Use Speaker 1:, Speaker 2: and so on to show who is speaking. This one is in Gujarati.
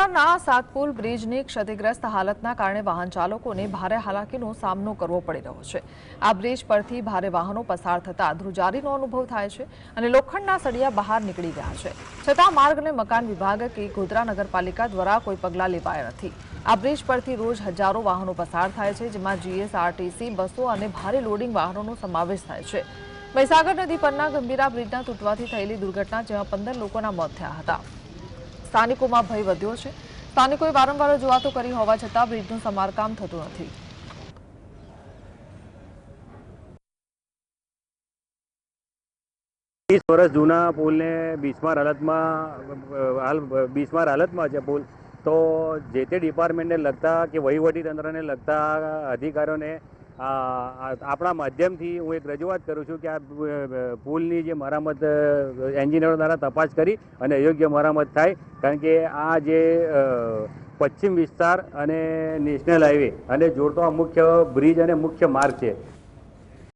Speaker 1: શહેરના સાતપુલ બ્રિજની ક્ષતિગ્રસ્ત હાલતના કારણે વાહન ચાલકોને ભારે હાલાકીનો સામનો કરવો પડી રહ્યો છે. આ બ્રિજ પરથી ભારે વાહનો પસાર થતા ધ્રુજારીનો અનુભવ થાય છે અને લોખંડના સળિયા બહાર નીકળી ગયા છે. છતાં માર્ગ અને મકાન વિભાગ કે ગોધરા નગરપાલિકા દ્વારા કોઈ પગલાં લેવાયા નથી. આ બ્રિજ પરથી રોજ હજારો વાહનો પસાર થાય છે, જેમાં જીએસઆરટીસી બસો અને ભારે લોડિંગ વાહનોનો સમાવેશ થાય છે. મહીસાગર નદી પરના ગંભીરા બ્રિજના તૂટવાથી થયેલી દુર્ઘટના, જેમાં પંદર લોકોના મોત થયા હતા. સ્થાનિકોમાં ભય વધ્યો છે. સ્થાનિકોએ વારંવાર રજૂઆતો કરી હોવા છતાં બ્રિજનું સમારકામ થતું નથી.
Speaker 2: ત્રીસ વર્ષ જૂના પુલને બિસ્માર હાલતમાં હાલ, બિસ્માર હાલતમાં છે પુલ. તો જે તે ડિપાર્ટમેન્ટને લગતા કે વહીવટી તંત્રને લગતા અધિકારીઓને આપણા માધ્યમથી હું એક રજૂઆત કરું છું કે આ પુલની જે મરામત એન્જિનિયરો દ્વારા તપાસ કરી અને યોગ્ય મરામત થાય. કારણ કે આ જે પશ્ચિમ વિસ્તાર અને નેશનલ હાઈવે અને જોડતો આ મુખ્ય બ્રિજ અને મુખ્ય માર્ગ છે